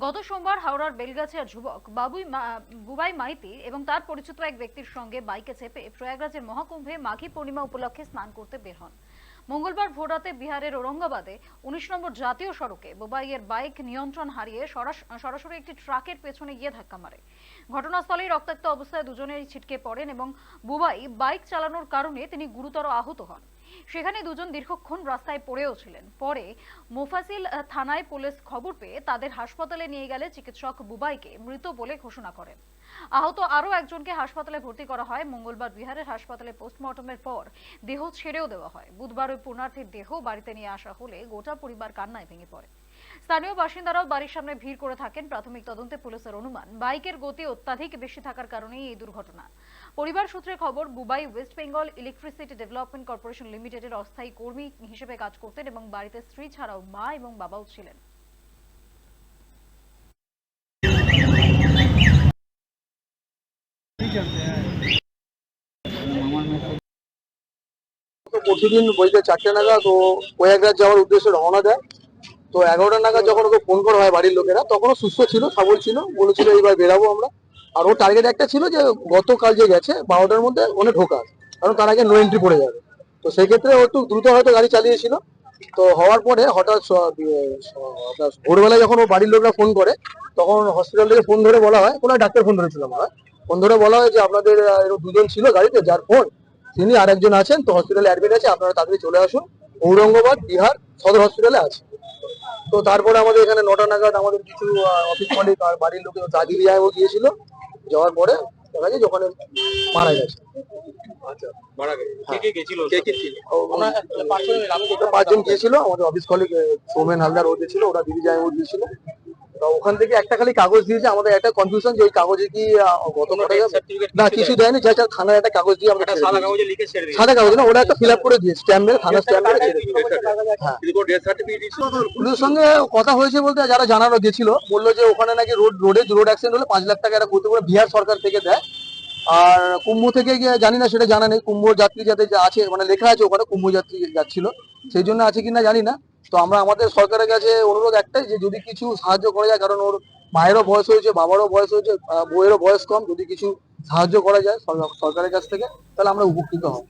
গত সোমবার হাওড়ার বেলগাছিয়ার যুবক বাবুই বুবাই মাইতি এবং তার পরিচিত এক ব্যক্তির সঙ্গে বাইকে চেপে প্রয়াগরাজের মহাকুম্ভে মাঘী পূর্ণিমা উপলক্ষে স্নান করতে বের হন। মঙ্গলবার ভোররাতে বিহারের ঔরঙ্গাবাদে উনিশ নম্বর জাতীয় সড়কে বুবাইয়ের বাইক নিয়ন্ত্রণ হারিয়ে সরাস- সরাসরি একটি ট্রাকের পেছনে গিয়ে ধাক্কা মারে। ঘটনাস্থলেই রক্তাক্ত অবস্থায় দুজনেই ছিটকে পড়েন এবং বুবাই বাইক চালানোর কারণে তিনি গুরুতর আহত হন। সেখানে দুজন দীর্ঘক্ষণ রাস্তায় পড়েও ছিলেন। পরে মোফাসিল থানায় পুলিশ খবর পেয়ে তাদের হাসপাতালে নিয়ে গেলে চিকিৎসক বুবাইকে মৃত বলে ঘোষণা করেন। আহত আরও একজনকে হাসপাতালে ভর্তি করা হয়। মঙ্গলবার বিহারের হাসপাতালে পোস্টমর্টমের পর দেহ ছেড়েও দেওয়া হয়। বুধবার ওই পুণার্থীর দেহ বাড়িতে নিয়ে আসা হলে গোটা পরিবার কান্নায় ভেঙে পড়ে। স্থানীয় বাসিন্দারাও বাড়ির সামনে ভিড় করে থাকেন। প্রাথমিক তদন্তে পুলিশের অনুমান, বাইকের গতি অত্যাধিক বেশি থাকার কারণেই এই দুর্ঘটনা। পরিবার সূত্রে খবর, Bubai West Bengal Electricity Development Corporation লিমিটেডের অস্থায়ী কর্মী হিসেবে কাজ করতেন এবং বাড়িতে স্ত্রী ছাড়াও মা এবং বাবাও ছিলেন। প্রতিদিন বইতে চারটে নাগাদ ও প্রয়াগরাজ যাওয়ার উদ্দেশ্যে রওনা দেয়। তো এগারোটা নাগাদ যখন ওকে ফোন করা হয় বাড়ির লোকেরা, তখনও সুস্থ ছিল, সবল ছিল, বলেছিল এইবার বেরাবো আমরা। আর ওর টার্গেট একটা ছিল যে গতকাল যে গেছে, বারোটার মধ্যে ওনে ঢোকা কারণ তার আগে নো এন্ট্রি পড়ে যাবে। তো সেক্ষেত্রে ও একটু দ্রুত হয়তো গাড়ি চালিয়েছিল। তো হওয়ার পরে হঠাৎ আপনার ভোরবেলায় যখন ও বাড়ির লোকরা ফোন করে, তখন হসপিটাল থেকে ফোন ধরে বলা হয়, কোনো ডাক্তার ফোন ধরেছিল আমরা ফোন ধরে বলা হয় যে আপনাদের দুজন ছিল গাড়িতে, যার ফোন তিনি আরেকজন আছেন, তো হসপিটালে অ্যাডমিট আছে, আপনারা তাড়াতাড়ি চলে আসুন। ঔরঙ্গাবাদ, বিহার, সদর হসপিটালে আছে। তো তারপরে আমাদের এখানে নটা নাগাদ আমাদের কিছু অফিস মালিক আর বাড়ির লোকের দাদির আয়ও গিয়েছিল। যাওয়ার পরে দেখা যায় ওখানে মারা গেছে। আচ্ছা পাঁচজন গিয়েছিল। আমাদের অফিস কলিগ সৌমেন হালদার ও গেছিল ওরা দিদি জায়গা গিয়েছিল। ওখান থেকে একটা খালি কাগজ দিয়েছে আমাদের একটা কনফিউশন যে ওই কাগজে কি কটা না কিছু দেয়নি। যা যা থানার একটা কাগজ দিয়ে আমরা সাদা কাগজে লিখে ছেড়ে সাদা কাগজ না ওরা একটা ফিল আপ করে দিয়ে স্ট্যাম্প মেরে থানা স্ট্যাম্প মেরে ছেড়ে দিয়েছে। হ্যাঁ। পুলিশের সঙ্গে কথা হয়েছে বলতে যারা জানানো গেছিল বলল যে ওখানে নাকি রোড রোডে রোড অ্যাক্সিডেন্ট হলে পাঁচ লাখ টাকা একটা করতে করে বিহার সরকার থেকে দেয়। আর কুম্ভ থেকে জানি না সেটা জানা নেই কুম্ভ যাত্রী যাতে আছে মানে লেখা আছে ওখানে কুম্ভ যাত্রী যাচ্ছিল সেই জন্য আছে কিনা জানি না। তো আমরা আমাদের সরকারের কাছে অনুরোধ একটাই যে যদি কিছু সাহায্য করা যায়, কারণ ওর মায়েরও বয়স হয়েছে, বাবারও বয়স হয়েছে বইয়েরও বয়স কম, যদি কিছু সাহায্য করা যায় সরকারের কাছ থেকে, তাহলে আমরা উপকৃত হব।